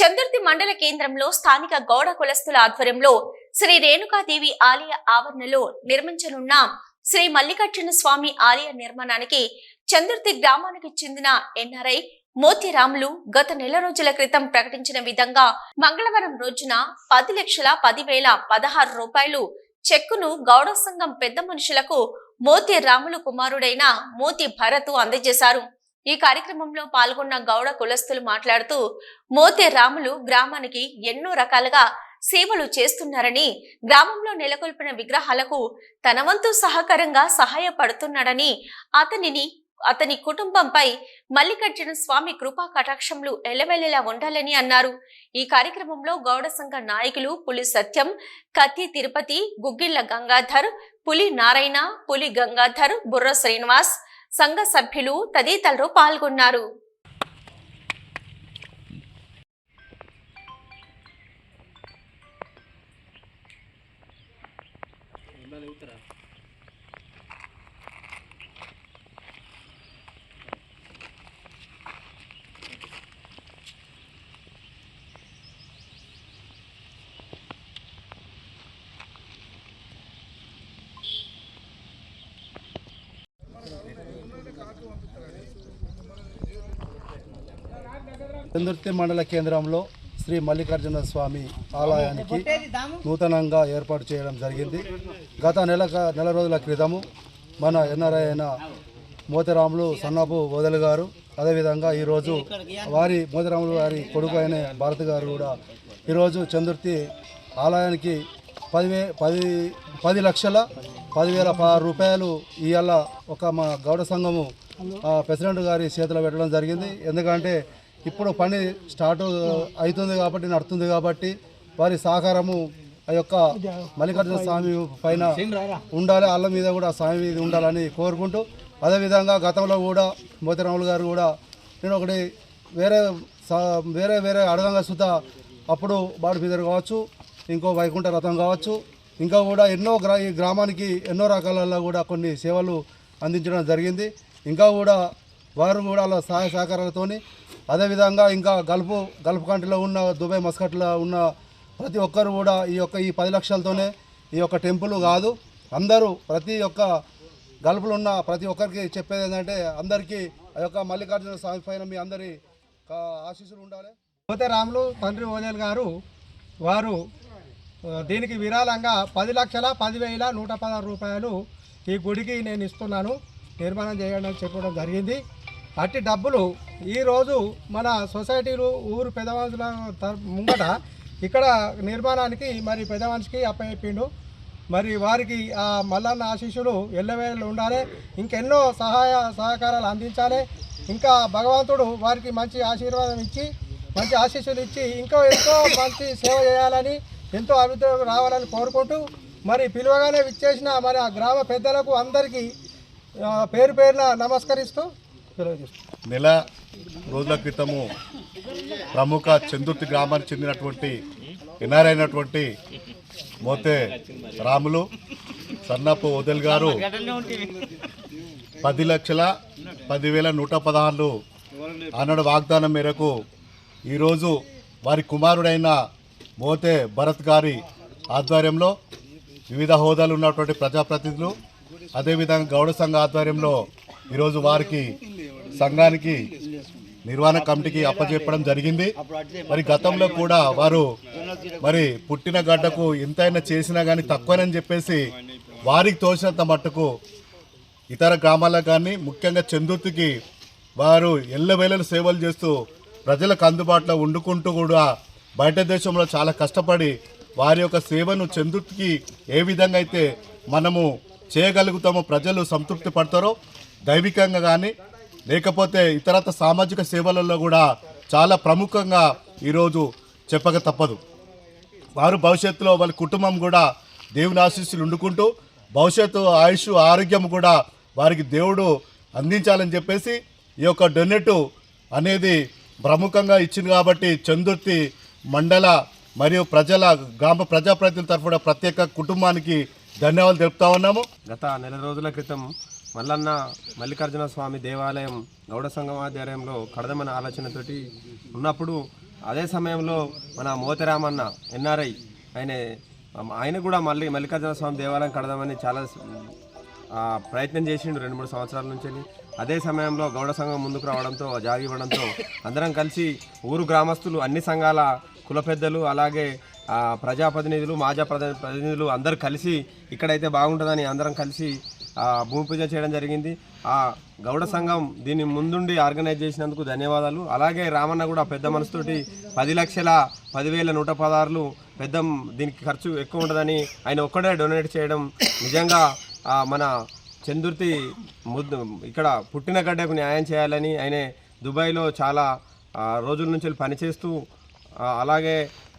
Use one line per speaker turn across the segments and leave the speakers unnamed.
చందుర్తి మండల కేంద్రంలో స్థానిక గౌడ కులస్తుల ఆధ్వర్యంలో శ్రీ రేణుకాదేవి ఆలయ ఆవరణలో నిర్మించనున్న శ్రీ మల్లికార్జున స్వామి ఆలయ నిర్మాణానికి చందుర్తి గ్రామానికి చెందిన ఎన్ఆర్ఐ మోతిరాములు గత నెల రోజుల క్రితం ప్రకటించిన విధంగా మంగళవారం రోజున పది లక్షల పదివేల పదహారు రూపాయలు చెక్కును గౌడ సంఘం పెద్ద మనుషులకు మోతి రాములు కుమారుడైన మోతి భరత్ అందజేశారు. ఈ కార్యక్రమంలో పాల్గొన్న గౌడ కులస్తులు మాట్లాడుతూ మోతే రాములు గ్రామానికి ఎన్నో రకాలుగా సేవలు చేస్తున్నారని గ్రామంలో నెలకొల్పిన విగ్రహాలకు తన వంతు సహకారంగా సహాయపడుతున్నాడని అతనిని అతని కుటుంబంపై మల్లికార్జున స్వామి కృపా కటాక్షంలు ఎల్లవెల్లలా ఉండాలని అన్నారు. ఈ కార్యక్రమంలో గౌడ సంఘ నాయకులు పులి సత్యం కత్తి తిరుపతి గుగ్గిళ్ళ గంగాధర్ పులి నారాయణ పులి గంగాధర్ బుర్ర శ్రీనివాస్ సంఘ సభ్యులు తదితరులు పాల్గొన్నారు.
చందుర్తి మండల కేంద్రంలో శ్రీ మల్లికార్జున స్వామి ఆలయానికి నూతనంగా ఏర్పాటు చేయడం జరిగింది. గత నెల నెల రోజుల క్రితము మన ఎన్ఆర్ఐ అయిన మోతిరాములు సన్నపు వదలు గారు అదేవిధంగా ఈరోజు వారి మోతిరాములు వారి కొడుకు అయిన భారత్ గారు కూడా ఈరోజు చందుర్తి ఆలయానికి పదివే పది పది లక్షల పదివేల పదహారు రూపాయలు ఇవాళ ఒక మా గౌడ సంఘము ఆ, ప్రెసిడెంట్ గారి చేతిలో పెట్టడం జరిగింది. ఎందుకంటే ఇప్పుడు పని స్టార్ట్ అవుతుంది కాబట్టి నడుతుంది కాబట్టి వారి సహకారము ఆ యొక్క మల్లికార్జున స్వామి పైన ఉండాలి. వాళ్ళ మీద కూడా స్వామి మీద ఉండాలని కోరుకుంటూ అదేవిధంగా గతంలో కూడా మోతిరాములు గారు కూడా నేను ఒకటి వేరే వేరే వేరే అడగంగా సుత అప్పుడు బాడు ఫీదర్ కావచ్చు ఇంకో వైకుంఠ రథం కావచ్చు ఇంకా కూడా ఎన్నో గ్రా ఈ గ్రామానికి ఎన్నో రకాలలో కూడా కొన్ని సేవలు అందించడం జరిగింది. ఇంకా కూడా వారు కూడా అలా సహాయ సహకారాలతోని అదేవిధంగా ఇంకా గల్ఫ్ గల్ఫ్ కంట్రీలో ఉన్న దుబాయ్ మస్కట్లో ఉన్న ప్రతి ఒక్కరు కూడా ఈ యొక్క ఈ పది లక్షలతోనే ఈ యొక్క టెంపుల్ కాదు. అందరూ ప్రతి ఒక్క గల్ఫ్లో ఉన్న ప్రతి ఒక్కరికి చెప్పేది ఏంటంటే అందరికీ ఆ యొక్క మల్లికార్జున స్వామి పైన మీ అందరి ఆశీస్సులు ఉండాలి.
పోతే రాములు తండ్రి ఓజల్ గారు వారు దీనికి విరాళంగా పది లక్షల పదివేల నూట పదహారు రూపాయలు ఈ గుడికి నేను ఇస్తున్నాను. నిర్మాణం చేయండి చెప్పడం జరిగింది. అట్టి డబ్బులు ఈరోజు మన సొసైటీలు ఊరు పెద్దమనుషుల ముంగట ఇక్కడ నిర్మాణానికి మరి పెద్ద మనిషికి అప్పచెప్పిండు. మరి వారికి ఆ మల్లన్న ఆశీస్సులు ఎల్లవేళలు ఉండాలి. ఇంకెన్నో సహాయ సహకారాలు అందించాలి. ఇంకా భగవంతుడు వారికి మంచి ఆశీర్వాదం ఇచ్చి మంచి ఆశీస్సులు ఇచ్చి ఇంకా ఎంతో మంచి సేవ చేయాలని ఎంతో అభివృద్ధి రావాలని కోరుకుంటూ మరి పిలువగానే విచ్చేసిన మరి ఆ గ్రామ పెద్దలకు అందరికీ పేరు పేరున నమస్కరిస్తూ
నెల రోజుల క్రితము ప్రముఖ చందుర్తి గ్రామానికి చెందినటువంటి ఎన్ఆర్ అయినటువంటి మోతే రాములు సన్నపు ఓదెల్ గారు పది లక్షల పదివేల నూట పదహారు ఆనాడు వాగ్దానం మేరకు ఈరోజు వారి కుమారుడైన మోతే భరత్ గారి ఆధ్వర్యంలో వివిధ హోదాలు ఉన్నటువంటి ప్రజాప్రతినిధులు అదేవిధంగా గౌడ సంఘ ఆధ్వర్యంలో ఈరోజు వారికి సంఘానికి నిర్వహణ కమిటీకి అప్పచెప్పడం జరిగింది. మరి గతంలో కూడా వారు మరి పుట్టిన గడ్డకు ఎంతైనా చేసినా కానీ తక్కువనని చెప్పేసి వారికి తోచినంత మట్టుకు ఇతర గ్రామాలకు కానీ ముఖ్యంగా చందుర్తికి వారు ఎల్లవేళలు సేవలు చేస్తూ ప్రజలకు అందుబాటులో వండుకుంటూ కూడా బయట దేశంలో చాలా కష్టపడి వారి యొక్క సేవను చందుర్తికి ఏ విధంగా అయితే మనము చేయగలుగుతామో ప్రజలు సంతృప్తి పడతారో దైవికంగా కానీ లేకపోతే ఇతరత సామాజిక సేవలలో కూడా చాలా ప్రముఖంగా ఈరోజు చెప్పక తప్పదు. వారు భవిష్యత్తులో వాళ్ళ కుటుంబం కూడా దేవుని ఆశీస్సులు ఉండుకుంటూ భవిష్యత్తు ఆయుష్ ఆరోగ్యం కూడా వారికి దేవుడు అందించాలని చెప్పేసి ఈ యొక్క డొనేటు అనేది ప్రముఖంగా ఇచ్చింది కాబట్టి చందుర్తి మండల మరియు ప్రజల గ్రామ ప్రజాప్రతినిధుల తరఫున ప్రత్యేక కుటుంబానికి ధన్యవాదాలు తెలుపుతా ఉన్నాము.
గత నెల రోజుల క్రితం మల్లన్న మల్లికార్జున స్వామి దేవాలయం గౌడ సంఘం ఆధ్వర్యంలో కడదమని ఆలోచనతోటి ఉన్నప్పుడు అదే సమయంలో మన మోతిరామన్న ఎన్ఆర్ఐ ఆయన ఆయన కూడా మళ్ళీ మల్లికార్జున స్వామి దేవాలయం కడదామని చాలా ప్రయత్నం చేసిండు రెండు మూడు సంవత్సరాల నుంచి అదే సమయంలో గౌడ సంఘం ముందుకు రావడంతో జాగి ఇవ్వడంతో అందరం కలిసి ఊరు గ్రామస్తులు అన్ని సంఘాల కుల పెద్దలు అలాగే ప్రజాప్రతినిధులు మాజా ప్రతినిధులు అందరూ కలిసి ఇక్కడైతే బాగుంటుందని అందరం కలిసి భూమి పూజ చేయడం జరిగింది. ఆ గౌడ సంఘం దీన్ని ముందుండి ఆర్గనైజ్ చేసినందుకు ధన్యవాదాలు. అలాగే రామన్న కూడా పెద్ద మనసుతోటి పది లక్షల పదివేల నూట పదహారులు పెద్ద దీనికి ఖర్చు ఎక్కువ ఉండదని ఆయన ఒక్కడే డొనేట్ చేయడం నిజంగా మన చందుర్తి ముద్దు ఇక్కడ పుట్టిన గడ్డకు న్యాయం చేయాలని ఆయన దుబాయ్లో చాలా రోజుల నుంచి పనిచేస్తూ అలాగే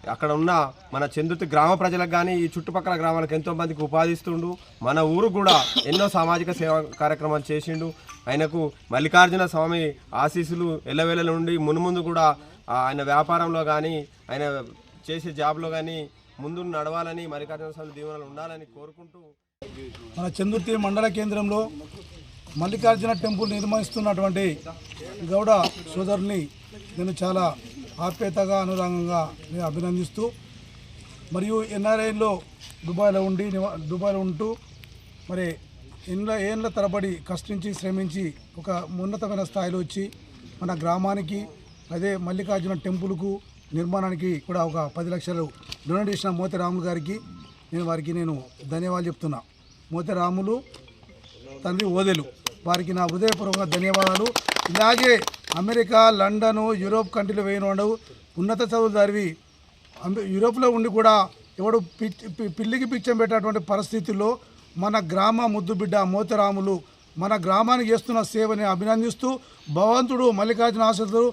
అక్కడ ఉన్న మన చందుర్తి గ్రామ ప్రజలకు కానీ ఈ చుట్టుపక్కల గ్రామాలకు ఎంతో మందికి ఉపాధిస్తుండు మన ఊరు కూడా ఎన్నో సామాజిక సేవా కార్యక్రమాలు చేసిండు. ఆయనకు మల్లికార్జున స్వామి ఆశీస్సులు ఎల్లవేళ నుండి మునుముందు కూడా ఆయన వ్యాపారంలో కానీ ఆయన చేసే జాబ్లో కానీ ముందు నడవాలని మల్లికార్జున స్వామి దీవెనలు ఉండాలని కోరుకుంటూ
మన చందుర్తి మండల కేంద్రంలో మల్లికార్జున టెంపుల్ నిర్మిస్తున్నటువంటి గౌడ సోదరుని నేను చాలా ఆప్యాయతగా అనురాగంగా నేను అభినందిస్తూ మరియు ఎన్ఆర్ఐలో దుబాయ్లో ఉండి దుబాయ్లో ఉంటూ మరి ఏండ్ల ఏండ్ల తరబడి కష్టించి శ్రమించి ఒక ఉన్నతమైన స్థాయిలో వచ్చి మన గ్రామానికి అదే మల్లికార్జున టెంపుల్కు నిర్మాణానికి కూడా ఒక పది లక్షలు డొనేట్ చేసిన మోతిరాములు గారికి నేను వారికి నేను ధన్యవాదాలు చెప్తున్నా. మోతిరాములు తండ్రి ఓదెలు వారికి నా హృదయపూర్వక ధన్యవాదాలు. ఇలాగే అమెరికా లండను యూరోప్ కంట్రీలు వేయనోడు ఉన్నత చదువులు చదివి యూరోప్లో ఉండి కూడా ఎవడు పిల్లికి పిచ్చం పెట్టేటువంటి పరిస్థితుల్లో మన గ్రామ ముద్దుబిడ్డ మోతరాములు మన గ్రామానికి చేస్తున్న సేవని అభినందిస్తూ భగవంతుడు మల్లికార్జున ఆశీస్సులు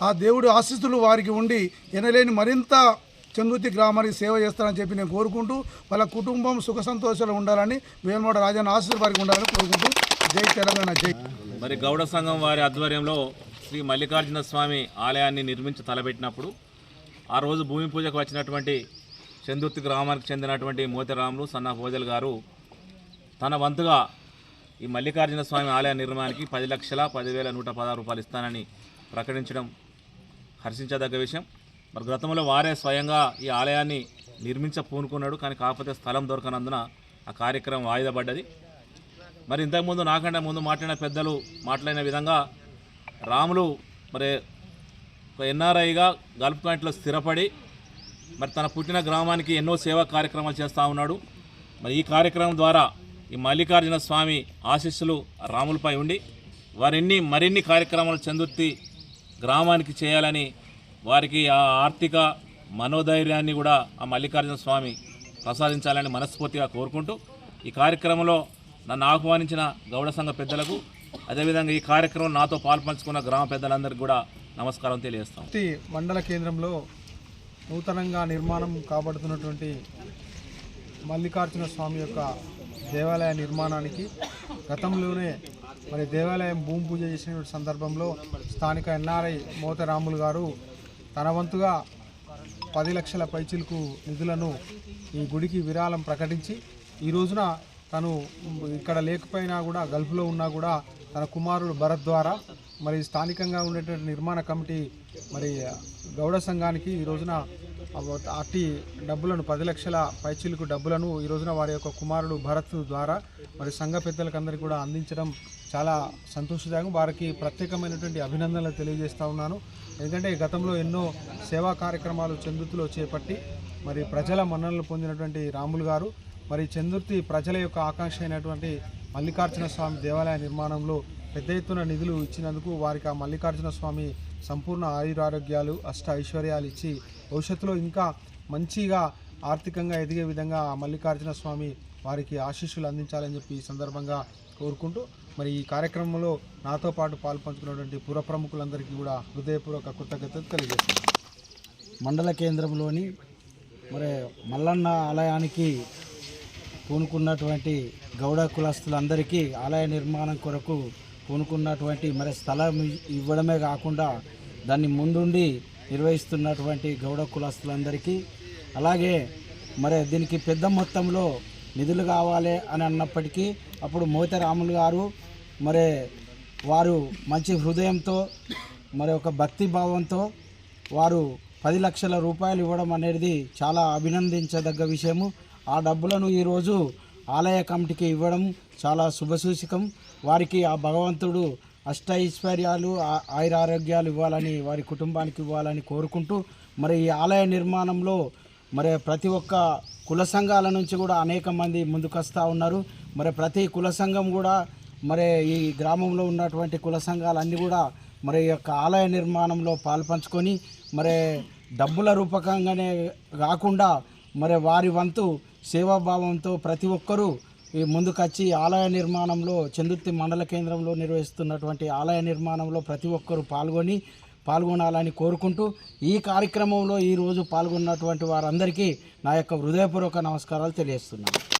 ఆ దేవుడి ఆశీస్సులు వారికి ఉండి ఎనలేని మరింత చందుతి గ్రామానికి సేవ చేస్తారని చెప్పి నేను కోరుకుంటూ వాళ్ళ కుటుంబం సుఖ సంతోషాలు ఉండాలని వేలమోడ రాజన్న ఆశీస్సులు వారికి ఉండాలని కోరుకుంటూ జై తెలంగాణ జై.
మరి గౌడ సంఘం వారి ఆధ్వర్యంలో శ్రీ మల్లికార్జున స్వామి ఆలయాన్ని నిర్మించి తలపెట్టినప్పుడు ఆ రోజు భూమి పూజకు వచ్చినటువంటి చందుర్తి గ్రామానికి చెందినటువంటి మోతిరాములు సన్నా భోజల్ గారు తన వంతుగా ఈ మల్లికార్జున స్వామి ఆలయ నిర్మాణానికి పది లక్షల పదివేల నూట పదహారు రూపాయలు ఇస్తానని ప్రకటించడం హర్షించదగ్గ విషయం. మరి గతంలో వారే స్వయంగా ఈ ఆలయాన్ని నిర్మించ పూనుకున్నాడు కానీ కాకపోతే స్థలం దొరకనందున ఆ కార్యక్రమం వాయిదా పడ్డది. మరి ఇంతకుముందు నాకంటే ముందు మాట్లాడిన పెద్దలు మాట్లాడిన విధంగా రాములు మరి ఒక ఎన్ఆర్ఐగా గల్ఫ్ కంట్రీలో స్థిరపడి మరి తన పుట్టిన గ్రామానికి ఎన్నో సేవా కార్యక్రమాలు చేస్తూ ఉన్నాడు. మరి ఈ కార్యక్రమం ద్వారా ఈ మల్లికార్జున స్వామి ఆశీస్సులు రాములపై ఉండి వారిన్ని మరిన్ని కార్యక్రమాలు చందుర్తి గ్రామానికి చేయాలని వారికి ఆ ఆర్థిక మనోధైర్యాన్ని కూడా ఆ మల్లికార్జున స్వామి ప్రసాదించాలని మనస్ఫూర్తిగా కోరుకుంటూ ఈ కార్యక్రమంలో నన్ను ఆహ్వానించిన గౌడ సంఘ పెద్దలకు అదేవిధంగా ఈ కార్యక్రమం నాతో పాల్పంచుకున్న గ్రామ పెద్దలందరికీ కూడా నమస్కారం తెలియజేస్తాం.
మండల కేంద్రంలో నూతనంగా నిర్మాణం కాబడుతున్నటువంటి మల్లికార్జున స్వామి యొక్క దేవాలయ నిర్మాణానికి గతంలోనే మరి దేవాలయం భూమి పూజ చేసిన సందర్భంలో స్థానిక ఎన్ఆర్ఐ మోతరాములు గారు తన వంతుగా పది లక్షల పైచిలకు నిధులను ఈ గుడికి విరాళం ప్రకటించి ఈ రోజున తను ఇక్కడ లేకపోయినా కూడా గల్ఫ్లో ఉన్నా కూడా తన కుమారుడు భరత్ ద్వారా మరి స్థానికంగా ఉండేటువంటి నిర్మాణ కమిటీ మరి గౌడ సంఘానికి ఈ రోజున అట్టి డబ్బులను పది లక్షల పైచీలకు డబ్బులను ఈ రోజున వారి యొక్క కుమారుడు భరత్ ద్వారా మరి సంఘ పెద్దలకందరికీ కూడా అందించడం చాలా సంతోషదాయకం. వారికి ప్రత్యేకమైనటువంటి అభినందనలు తెలియజేస్తూ ఉన్నాను. ఎందుకంటే గతంలో ఎన్నో సేవా కార్యక్రమాలు చందుర్తిలో చేపట్టి మరి ప్రజల మన్ననలు పొందినటువంటి రాములు గారు. మరి చందుర్తి ప్రజల యొక్క ఆకాంక్ష అయినటువంటి మల్లికార్జున స్వామి దేవాలయ నిర్మాణంలో పెద్ద ఎత్తున నిధులు ఇచ్చినందుకు వారికి ఆ మల్లికార్జున స్వామి సంపూర్ణ ఆయురారోగ్యాలు అష్ట ఐశ్వర్యాలు ఇచ్చి భవిష్యత్తులో ఇంకా మంచిగా ఆర్థికంగా ఎదిగే విధంగా ఆ మల్లికార్జున స్వామి వారికి ఆశీస్సులు అందించాలని చెప్పి ఈ సందర్భంగా కోరుకుంటూ మరి ఈ కార్యక్రమంలో నాతో పాటు పాల్పంచుకున్నటువంటి పుర ప్రముఖులందరికీ కూడా హృదయపూర్వక కృతజ్ఞతలు తెలియజేస్తున్నాను.
మండల కేంద్రంలోని మరి మల్లన్న ఆలయానికి పూనుకున్నటువంటి గౌడ కులస్తులందరికీ ఆలయ నిర్మాణం కొరకు పూనుకున్నటువంటి మరి స్థలం ఇవ్వడమే కాకుండా దాన్ని ముందుండి నిర్వహిస్తున్నటువంటి గౌడ కులస్తులందరికీ అలాగే మరి దీనికి పెద్ద మొత్తంలో నిధులు కావాలి అని అన్నప్పటికీ అప్పుడు మోత రాములు గారు మరి వారు మంచి హృదయంతో మరి ఒక భక్తి భావంతో వారు పది లక్షల రూపాయలు ఇవ్వడం అనేది చాలా అభినందించదగ్గ విషయము. ఆ డబ్బులను ఈరోజు ఆలయ కమిటీకి ఇవ్వడం చాలా శుభసూచకం. వారికి ఆ భగవంతుడు అష్టైశ్వర్యాలు ఆ- ఆయురారోగ్యాలు ఇవ్వాలని వారి కుటుంబానికి ఇవ్వాలని కోరుకుంటూ మరి ఈ ఆలయ నిర్మాణంలో మరి ప్రతి ఒక్క కుల సంఘాల నుంచి కూడా అనేక మంది ముందుకొస్తూ ఉన్నారు. మరి ప్రతి కుల సంఘం కూడా మరి ఈ గ్రామంలో ఉన్నటువంటి కుల సంఘాలన్నీ కూడా మరి ఈ యొక్క ఆలయ నిర్మాణంలో పాల్పంచుకొని మరి డబ్బుల రూపకంగానే కాకుండా మరి వారి వంతు సేవాభావంతో ప్రతి ఒక్కరూ ఈ ముందుకొచ్చి ఆలయ నిర్మాణంలో చందుర్తి మండల కేంద్రంలో నిర్వహిస్తున్నటువంటి ఆలయ నిర్మాణంలో ప్రతి ఒక్కరూ పాల్గొని పాల్గొనాలని కోరుకుంటూ ఈ కార్యక్రమంలో ఈరోజు పాల్గొన్నటువంటి వారందరికీ నా యొక్క హృదయపూర్వక నమస్కారాలు తెలియజేస్తున్నాను.